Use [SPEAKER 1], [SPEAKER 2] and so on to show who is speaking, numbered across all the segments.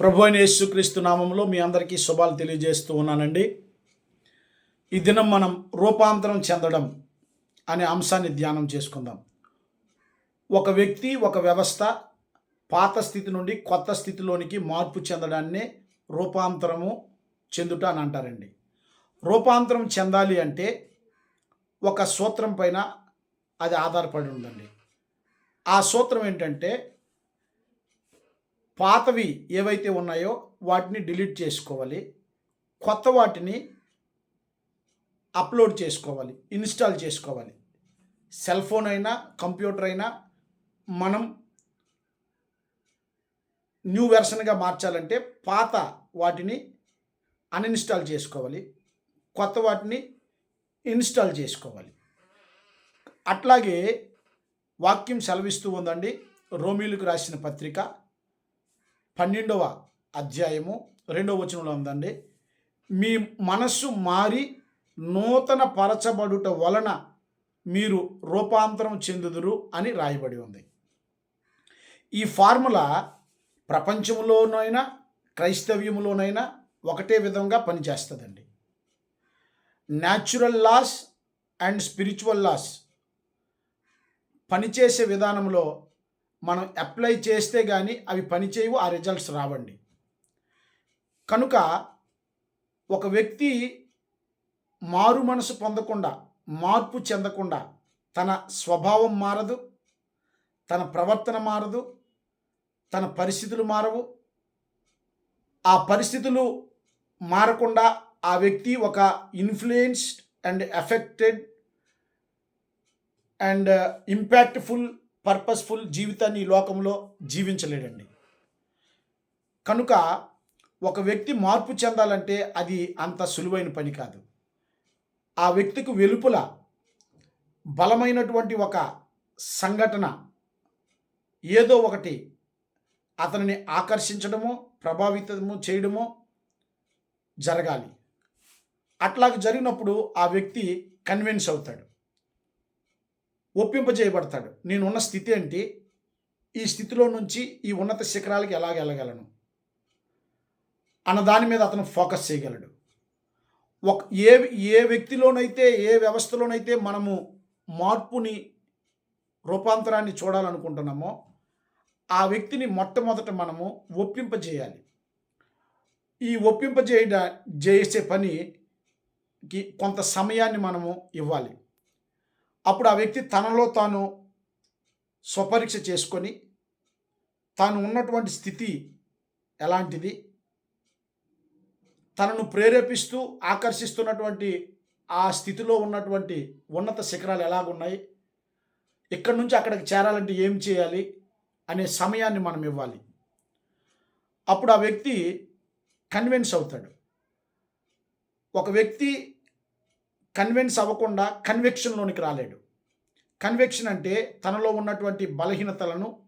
[SPEAKER 1] ప్రభు అయిన యేసుక్రీస్తు నామంలో మీ అందరికీ శుభాలు తెలియజేస్తూ ఉన్నానండి. ఈ దినం మనం రూపాంతరం చెందడం అనే అంశాన్ని ధ్యానం చేసుకుందాం. ఒక వ్యక్తి ఒక వ్యవస్థ పాత స్థితి నుండి కొత్త స్థితిలోనికి మార్పు చెందడాన్నే రూపాంతరము చెందుట అని అంటారండి. రూపాంతరం చెందాలి అంటే ఒక సూత్రం పైన అది ఆధారపడి ఉందండి. ఆ సూత్రం ఏంటంటే పాతవి ఏవైతే ఉన్నాయో వాటిని డిలీట్ చేసుకోవాలి. కొత్త వాటిని అప్లోడ్ చేసుకోవాలి ఇన్స్టాల్ చేసుకోవాలి. సెల్ ఫోన్ అయినా కంప్యూటర్ అయినా మనం న్యూ వెర్షన్గా మార్చాలంటే పాత వాటిని అన్ఇన్స్టాల్ చేసుకోవాలి. కొత్త వాటిని ఇన్స్టాల్ చేసుకోవాలి. అట్లాగే వాక్యం సెలవిస్తూ ఉందండి. రోమిలకు రాసిన పత్రిక పన్నెండవ అధ్యాయము రెండవ వచనంలో ఉందండి. మీ మనస్సు మారి నూతన పరచబడుట వలన మీరు రూపాంతరం చెందుదురు అని రాయబడి ఉంది. ఈ ఫార్ములా ప్రపంచంలోనైనా క్రైస్తవ్యంలోనైనా ఒకటే విధంగా పనిచేస్తుందండి. Natural laws and spiritual laws పనిచేసే విధానంలో మనం అప్లై చేస్తే కానీ అవి పనిచేయవు ఆ రిజల్ట్స్ రావండి. కనుక ఒక వ్యక్తి మారు మనసు పొందకుండా మార్పు చెందకుండా తన స్వభావం మారదు తన ప్రవర్తన మారదు తన పరిస్థితులు మారవు. ఆ పరిస్థితులు మారకుండా ఆ వ్యక్తి ఒక influenced and affected and impactful purposeful జీవితాన్ని ఈ లోకంలో జీవించలేడండి. కనుక ఒక వ్యక్తి మార్పు చెందాలంటే అది అంత సులువైన పని కాదు. ఆ వ్యక్తికి వెలుపల బలమైనటువంటి ఒక సంఘటన ఏదో ఒకటి అతనిని ఆకర్షించడమో ప్రభావితము చేయడమో జరగాలి. అట్లాగ జరిగినప్పుడు ఆ వ్యక్తి కన్విన్స్ అవుతాడు. ఒప్పింపజేయబడతాడు. నేనున్న స్థితి ఏంటి? ఈ స్థితిలో నుంచి ఈ ఉన్నత శిఖరాలకి ఎలాగ వెళ్ళగలను? అన్న దాని మీద అతను ఫోకస్ చేయగలడు. ఒక ఏ ఏ వ్యక్తిలోనైతే ఏ వ్యవస్థలోనైతే మనము మార్పుని రూపాంతరాన్ని చూడాలనుకుంటున్నామో ఆ వ్యక్తిని మొట్టమొదట మనము ఒప్పింపజేయాలి. ఈ ఒప్పింపజేయడా చేసే పనికి కొంత సమయాన్ని మనము ఇవ్వాలి. అప్పుడు ఆ వ్యక్తి తనలో తాను స్వపరీక్ష చేసుకొని తాను ఉన్నటువంటి స్థితి ఎలాంటిది? తనను ప్రేరేపిస్తూ ఆకర్షిస్తున్నటువంటి ఆ స్థితిలో ఉన్నటువంటి ఉన్నత శిఖరాలు ఎలాగున్నాయి? ఇక్కడి నుంచి అక్కడికి చేరాలంటే ఏం చేయాలి? అనే సమయాన్ని మనం ఇవ్వాలి. అప్పుడు ఆ వ్యక్తి కన్విన్స్ అవుతాడు. ఒక వ్యక్తి కన్విన్స్ అవ్వకుండా కన్వెక్షన్లోనికి రాలేడు. కన్వెక్షన్ అంటే తనలో ఉన్నటువంటి బలహీనతలను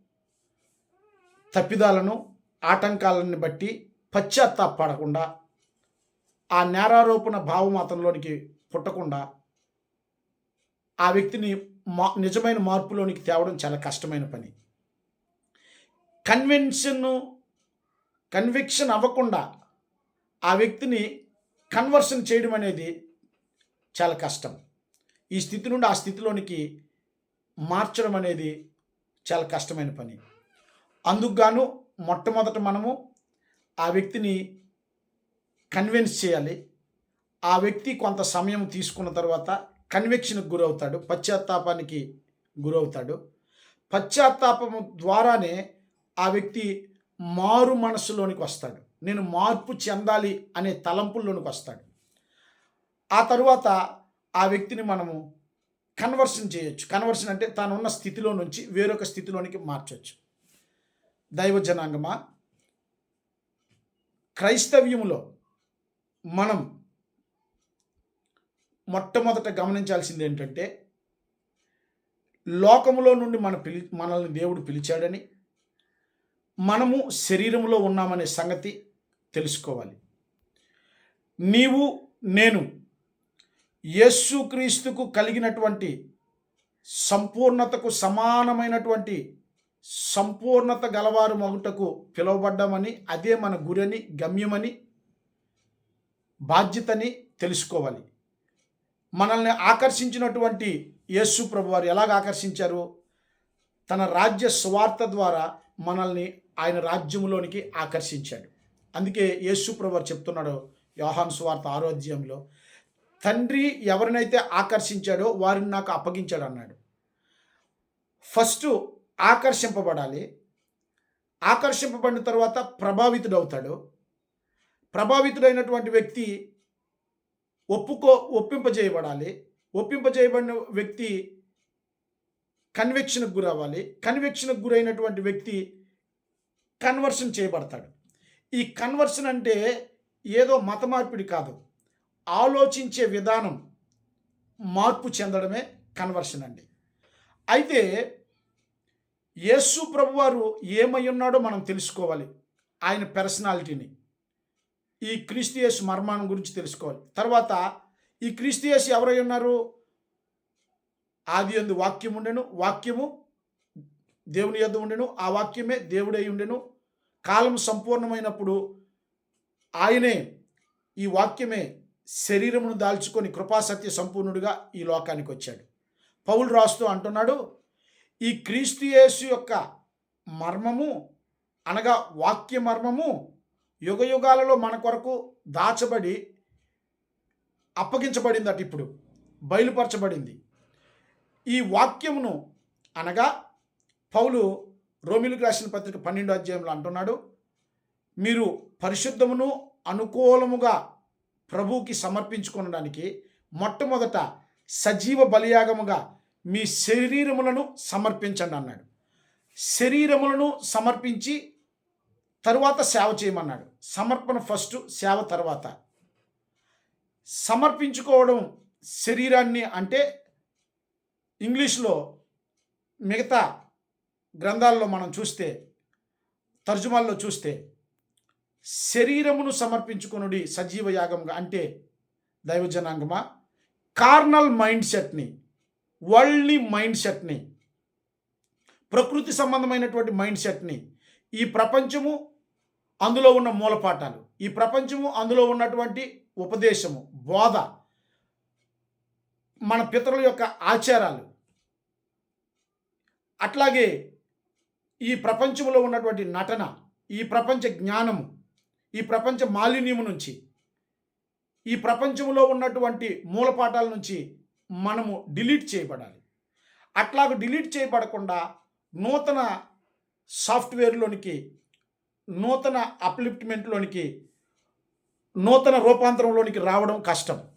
[SPEAKER 1] తప్పిదాలను ఆటంకాలను బట్టి పశ్చాత్తాపడకుండా ఆ నేరారోపణ భావం అతనిలోనికి పుట్టకుండా ఆ వ్యక్తిని మా నిజమైన మార్పులోనికి తేవడం చాలా కష్టమైన పని. కన్వెన్షన్ కన్విక్షన్ అవ్వకుండా ఆ వ్యక్తిని కన్వర్షన్ చేయడం అనేది చాలా కష్టం. ఈ స్థితి నుండి ఆ స్థితిలోనికి మార్చడం అనేది చాలా కష్టమైన పని. అందుకు గాను మొట్టమొదట మనము ఆ వ్యక్తిని కన్విన్స్ చేయాలి. ఆ వ్యక్తి కొంత సమయం తీసుకున్న తర్వాత కన్విక్షన్కి గురవుతాడు. పశ్చాత్తాపానికి గురవుతాడు. పశ్చాత్తాపము ద్వారానే ఆ వ్యక్తి మారు మనసులోనికి వస్తాడు. నేను మార్పు చెందాలి అనే తలంపుల్లోనికి వస్తాడు. ఆ తరువాత ఆ వ్యక్తిని మనము కన్వర్షన్ చేయొచ్చు. కన్వర్షన్ అంటే తాను ఉన్న స్థితిలో నుంచి వేరొక స్థితిలోనికి మార్చవచ్చు దైవ జనాంగమా? క్రైస్తవ్యములో మనం మొట్టమొదట గమనించాల్సింది ఏంటంటే లోకములో నుండి మన పిలి మనల్ని దేవుడు పిలిచాడని మనము శరీరంలో ఉన్నామనే సంగతి తెలుసుకోవాలి. నీవు నేను యేసుక్రీస్తుకు కలిగినటువంటి సంపూర్ణతకు సమానమైనటువంటి సంపూర్ణత గలవారు మగుటకు పిలువబడ్డామని అదే మన గురని గమ్యమని బాధ్యతని తెలుసుకోవాలి. మనల్ని ఆకర్షించినటువంటి యేసు ప్రభు వారు ఎలాగ ఆకర్షించారు? తన రాజ్య స్వార్థ ద్వారా మనల్ని ఆయన రాజ్యంలోనికి ఆకర్షించాడు. అందుకే యేసు ప్రభు వారు చెప్తున్నాడు యోహాన్ స్వార్థ ఆరోగ్యంలో తండ్రి ఎవరినైతే ఆకర్షించాడో వారిని నాకు అప్పగించాడు అన్నాడు ఫస్ట్ ఆకర్షింపబడాలి. ఆకర్షింపబడిన తర్వాత ప్రభావితుడవుతాడు. ప్రభావితుడైనటువంటి వ్యక్తి ఒప్పుకో ఒప్పింపజేయబడాలి. ఒప్పింపజేయబడిన వ్యక్తి కన్వెక్షన్కు గురవ్వాలి. కన్వెక్షన్కు గురైనటువంటి వ్యక్తి కన్వర్షన్ చేయబడతాడు. ఈ కన్వర్షన్ అంటే ఏదో మత మార్పిడి కాదు. ఆలోచించే విధానం మార్పు చెందడమే కన్వర్షన్ అండి. అయితే యేసు ప్రభువారు ఏమై ఉన్నాడో మనం తెలుసుకోవాలి. ఆయన పర్సనాలిటీని ఈ క్రీస్తు యేసు మర్మానం గురించి తెలుసుకోవాలి. తర్వాత ఈ క్రీస్తు యేసు ఎవరై ఉన్నారు? ఆది ఎందు వాక్యం ఉండెను. వాక్యము దేవుని యొద్ద ఉండెను. ఆ వాక్యమే దేవుడై ఉండెను. కాలం సంపూర్ణమైనప్పుడు ఆయనే ఈ వాక్యమే శరీరమును దాల్చుకొని కృపాసత్య సంపూర్ణుడిగా ఈ లోకానికి వచ్చాడు. పౌలు రాస్తూ అంటున్నాడు ఈ క్రీస్తు యేసు యొక్క మర్మము అనగా వాక్య మర్మము యుగ యుగాలలో మన కొరకు దాచబడి అప్పగించబడిందట ఇప్పుడు బయలుపరచబడింది. ఈ వాక్యమును అనగా పౌలు రోమిలకు రాసిన పత్రిక పన్నెండు అధ్యాయంలో అంటున్నాడు మీరు పరిశుద్ధమును అనుకూలముగా ప్రభువుకి సమర్పించుకొనడానికి మొట్టమొదట సజీవ బలియాగముగా మీ శరీరములను సమర్పించండి అన్నాడు. శరీరములను సమర్పించి తరువాత సేవ చేయమన్నాడు. సమర్పణ ఫస్ట్ సేవ తర్వాత. సమర్పించుకోవడం శరీరాన్ని అంటే ఇంగ్లీష్లో మిగతా గ్రంథాల్లో మనం చూస్తే తర్జుమాల్లో చూస్తే శరీరమును సమర్పించుకొనుడి సజీవ యాగంగా అంటే దైవజనాంగమా కార్నల్ మైండ్ సెట్ని వరల్డ్లీ మైండ్ సెట్ని ప్రకృతి సంబంధమైనటువంటి మైండ్ సెట్ని ఈ ప్రపంచము అందులో ఉన్న మూలపాఠాలు ఈ ప్రపంచము అందులో ఉన్నటువంటి ఉపదేశము బోధ మన పితరుల యొక్క ఆచారాలు అట్లాగే ఈ ప్రపంచంలో ఉన్నటువంటి నటన ఈ ప్రపంచ జ్ఞానము ఈ ప్రపంచ మాలిన్యము నుంచి ఈ ప్రపంచంలో ఉన్నటువంటి మూలపాఠాల నుంచి మనము డిలీట్ చేయబడాలి. అట్లాగ డిలీట్ చేయబడకుండా నూతన సాఫ్ట్వేర్లోనికి నూతన అప్లిఫ్ట్మెంట్లోనికి నూతన రూపాంతరంలోనికి రావడం కష్టం.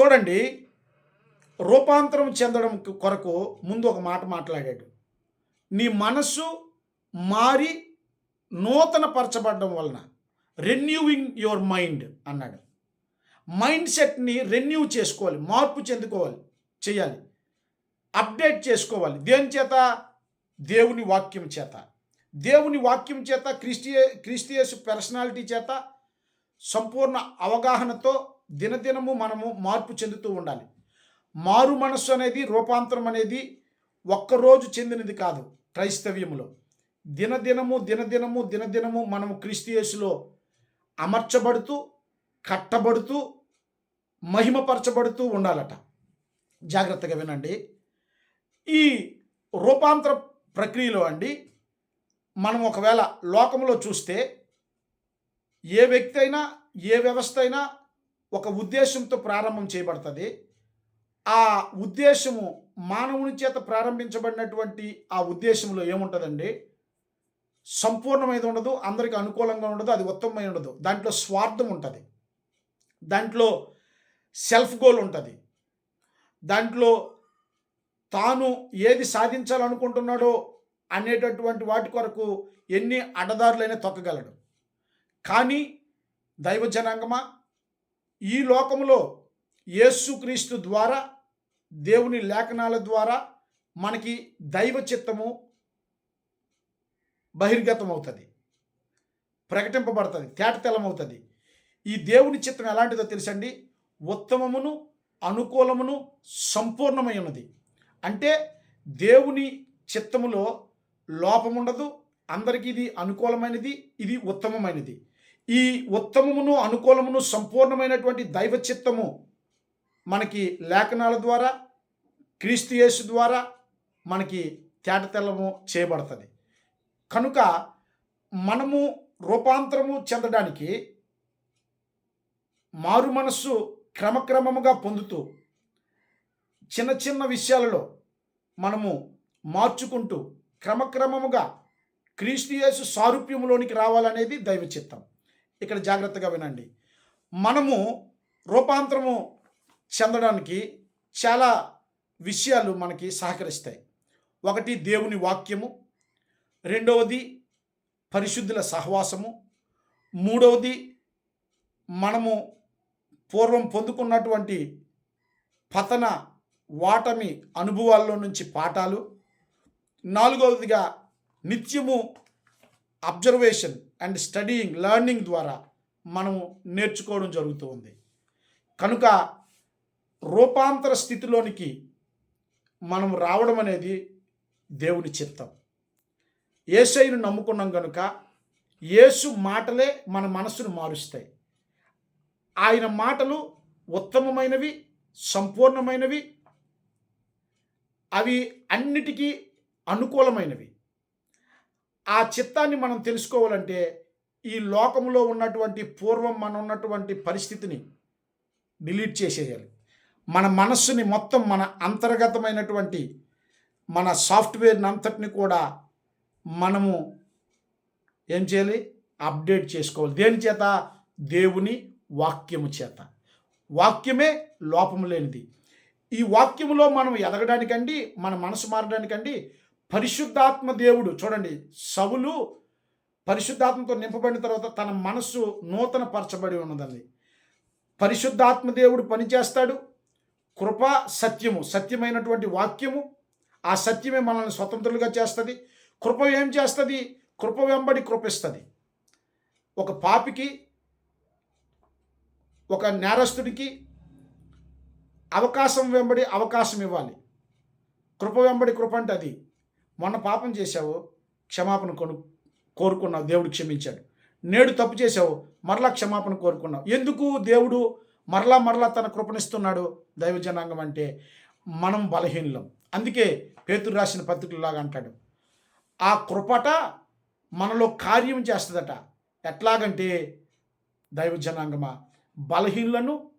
[SPEAKER 1] చూడండి రూపాంతరం చెందడం కొరకు ముందు ఒక మాట మాట్లాడాడు. నీ మనస్సు మారి నూతన పరచబడడం వలన రెన్యూవింగ్ యువర్ మైండ్ అన్నాడు. మైండ్ సెట్ని రెన్యూ చేసుకోవాలి మార్పు చెందుకోవాలి చేయాలి. అప్డేట్ చేసుకోవాలి. దేని చేత? దేవుని వాక్యం చేత. దేవుని వాక్యం చేత క్రిస్టియ క్రిస్టియస్ పర్సనాలిటీ చేత సంపూర్ణ అవగాహనతో దినదినము మనము మార్పు చెందుతూ ఉండాలి. మారు మనస్సు అనేది రూపాంతరం అనేది ఒక్కరోజు చెందినది కాదు క్రైస్తవ్యములో. దినదినము దినదినము దినదినము మనము క్రిస్టియస్లో అమర్చబడుతూ కట్టబడుతూ మహిమపరచబడుతూ ఉండాలట. జాగ్రత్తగా వినండి. ఈ రూపాంతర ప్రక్రియలో అండి మనం ఒకవేళ లోకంలో చూస్తే ఏ వ్యక్తి అయినా ఏ వ్యవస్థ అయినా ఒక ఉద్దేశంతో ప్రారంభం చేయబడుతుంది. ఆ ఉద్దేశము మానవుని చేత ప్రారంభించబడినటువంటి ఆ ఉద్దేశంలో ఏముంటుందండి? సంపూర్ణమైనది ఉండదు అందరికి అనుకూలంగా ఉండదు అది ఉత్తమమై ఉండదు. దాంట్లో స్వార్థం ఉంటుంది. దాంట్లో సెల్ఫ్ గోల్ ఉంటుంది. దాంట్లో తాను ఏది సాధించాలనుకుంటున్నాడో అనేటటువంటి వాటి కొరకు ఎన్ని అడ్డదారులైనా తొక్కగలడు. కానీ దైవ జనాంగమా? ఈ లోకంలో యేసుక్రీస్తు ద్వారా దేవుని లేఖనాల ద్వారా మనకి దైవ చిత్తము బహిర్గతం అవుతుంది ప్రకటింపబడుతుంది. తేటతెల్లమవుతుంది. ఈ దేవుని చిత్తం ఎలాంటిదో తెలుసండి? ఉత్తమమును అనుకూలమును సంపూర్ణమై ఉన్నది అంటే దేవుని చిత్తములో లోపం ఉండదు అందరికీ ఇది అనుకూలమైనది ఇది ఉత్తమమైనది. ఈ ఉత్తమమును అనుకూలమును సంపూర్ణమైనటువంటి దైవ చిత్తము మనకి లేఖనాల ద్వారా క్రీస్తు యేసు ద్వారా మనకి తేటతెల్లము చేయబడుతుంది. కనుక మనము రూపాంతరము చెందడానికి మారు మనస్సు క్రమక్రమముగా పొందుతూ చిన్న చిన్న విషయాలలో మనము మార్చుకుంటూ క్రమక్రమముగా క్రీస్తుయేసు సారూప్యములోనికి రావాలనేది దైవ చిత్తం ఇక్కడ జాగ్రత్తగా వినండి. మనము రూపాంతరము చెందడానికి చాలా విషయాలు మనకి సహకరిస్తాయి. ఒకటి దేవుని వాక్యము రెండవది పరిశుద్ధుల సహవాసము. మూడవది మనము పూర్వం పొందుకున్నటువంటి పతన వాటమి అనుభవాల్లో నుంచి పాఠాలు. నాలుగవదిగా నిత్యము అబ్జర్వేషన్ అండ్ స్టడీయింగ్ లెర్నింగ్ ద్వారా మనము నేర్చుకోవడం జరుగుతూ ఉంది కనుక రూపాంతర స్థితిలోనికి మనం రావడం అనేది దేవుని చిత్తం. ఏసైను నమ్ముకున్నాం కనుక యేసు మాటలే మన మనసును మారుస్తాయి. ఆయన మాటలు ఉత్తమమైనవి సంపూర్ణమైనవి అవి అన్నిటికీ అనుకూలమైనవి. ఆ చిత్తాన్ని మనం తెలుసుకోవాలంటే ఈ లోకంలో ఉన్నటువంటి పూర్వం మన ఉన్నటువంటి పరిస్థితిని డిలీట్ చేసేయాలి. మన మనస్సుని మొత్తం మన అంతర్గతమైనటువంటి మన సాఫ్ట్వేర్ని అంతటిని కూడా మనము ఏం చేయాలి? అప్డేట్ చేసుకోవాలి. దేని చేత? దేవుని వాక్యము చేత. వాక్యమే లోపము లేనిది. ఈ వాక్యములో మనం ఎదగడానికండి మన మనసు మారడానికండి పరిశుద్ధాత్మ దేవుడు చూడండి సవులు పరిశుద్ధాత్మతో నింపబడిన తర్వాత తన మనస్సు నూతన పరచబడి ఉన్నదండి. పరిశుద్ధాత్మ దేవుడు పనిచేస్తాడు. కృప సత్యము సత్యమైనటువంటి వాక్యము ఆ సత్యమే మనల్ని స్వతంత్రులుగా చేస్తుంది. కృప ఏం చేస్తుంది? కృప వెంబడి కృపిస్తుంది. ఒక పాపికి ఒక నేరస్తుడికి అవకాశం వెంబడి అవకాశం ఇవ్వాలి. కృప వెంబడి కృప అంటే అది. మొన్న పాపం చేశావు క్షమాపణ కొను కోరుకున్నావు దేవుడు క్షమించాడు. నేడు తప్పు చేసావు మరలా క్షమాపణ కోరుకున్నావు. ఎందుకు దేవుడు మరలా మరలా తన కృపణిస్తున్నాడు దైవజనాంగం అంటే? మనం బలహీనులం. అందుకే పేతురు రాసిన పత్రికలాగా అంటాడు. ఆ కృపట మనలో కార్యం చేస్తుందట. ఎట్లాగంటే దైవజనాంగమా? బలహీనులను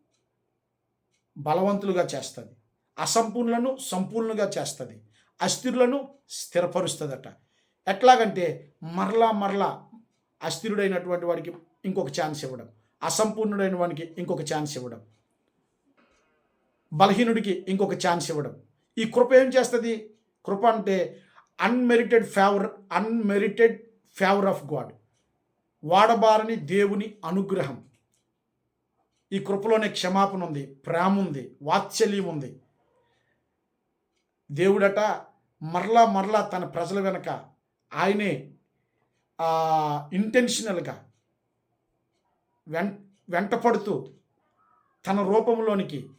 [SPEAKER 1] బలవంతులుగా చేస్తుంది. అసంపూర్ణులను సంపూర్ణంగా చేస్తుంది. అస్థిరులను స్థిరపరుస్తుందట. ఎట్లాగంటే మరలా మరలా అస్థిరుడైనటువంటి వాడికి ఇంకొక ఛాన్స్ ఇవ్వడం. అసంపూర్ణుడైన వాడికి ఇంకొక ఛాన్స్ ఇవ్వడం. బలహీనుడికి ఇంకొక ఛాన్స్ ఇవ్వడం. ఈ కృప ఏం చేస్తుంది? కృప అంటే unmerited favour unmerited favour of God వాడబారని దేవుని అనుగ్రహం. ఈ కృపలోనే క్షమాపణ ఉంది ప్రేమ ఉంది వాత్సల్యం ఉంది. దేవుడట మరలా మరలా తన ప్రజల వెనక ఆయనే ఇంటెన్షనల్గా వెం వెంటపడుతూ తన రూపంలోనికి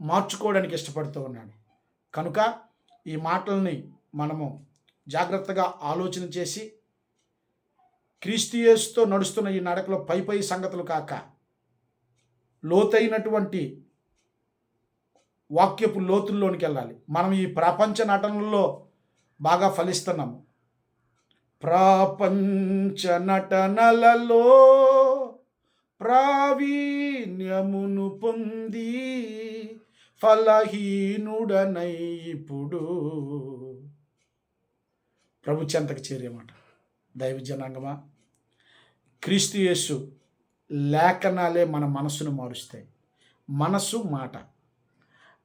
[SPEAKER 1] మార్చుకోవడానికి ఇష్టపడుతూ ఉన్నాడు. కనుక ఈ మాటల్ని మనము జాగ్రత్తగా ఆలోచన చేసి క్రీస్తుయేసుతో నడుస్తున్న ఈ నడకలో పై పై సంగతులు కాక లోతైనటువంటి వాక్యపు లోతుల్లోనికి వెళ్ళాలి. మనం ఈ ప్రపంచ నటనల్లో బాగా ఫలిస్తున్నాము ప్రపంచ నటనలలో ప్రావీణ్యమును పొంది ఫలహీనుడనై ఇప్పుడు ప్రభు చెంతకు చేరేమాట. దైవ జనాంగమా? క్రీస్తు యేసు లేఖనాలే మన మనసును మారుస్తాయి. మనసు మాట.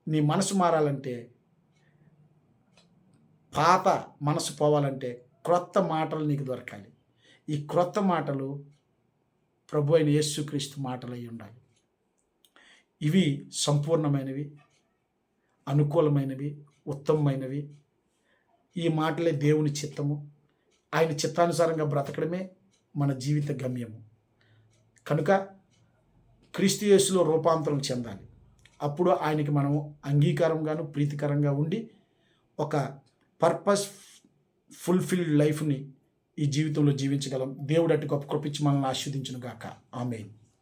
[SPEAKER 1] నీ మనసు మారాలంటే పాత మనసు పోవాలంటే క్రొత్త మాటలు నీకు దొరకాలి. ఈ క్రొత్త మాటలు ప్రభు అయిన యేసుక్రీస్తు మాటలు అయి ఉండాలి. ఇవి సంపూర్ణమైనవి అనుకూలమైనవి ఉత్తమమైనవి ఈ మాటలే దేవుని చిత్తము. ఆయన చిత్తానుసారంగా బ్రతకడమే మన జీవిత గమ్యము. కనుక క్రీస్తు యేసులో రూపాంతరం చెందాలి. అప్పుడు ఆయనకి మనము అంగీకారంగాను ప్రీతికరంగా ఉండి ఒక పర్పస్ ఫుల్ఫిల్డ్ లైఫ్ని ఈ జీవితంలో జీవించగలం. దేవుడు అటు గొప్ప కృపించి మనల్ని ఆస్వాదించును గాక ఆమెన్.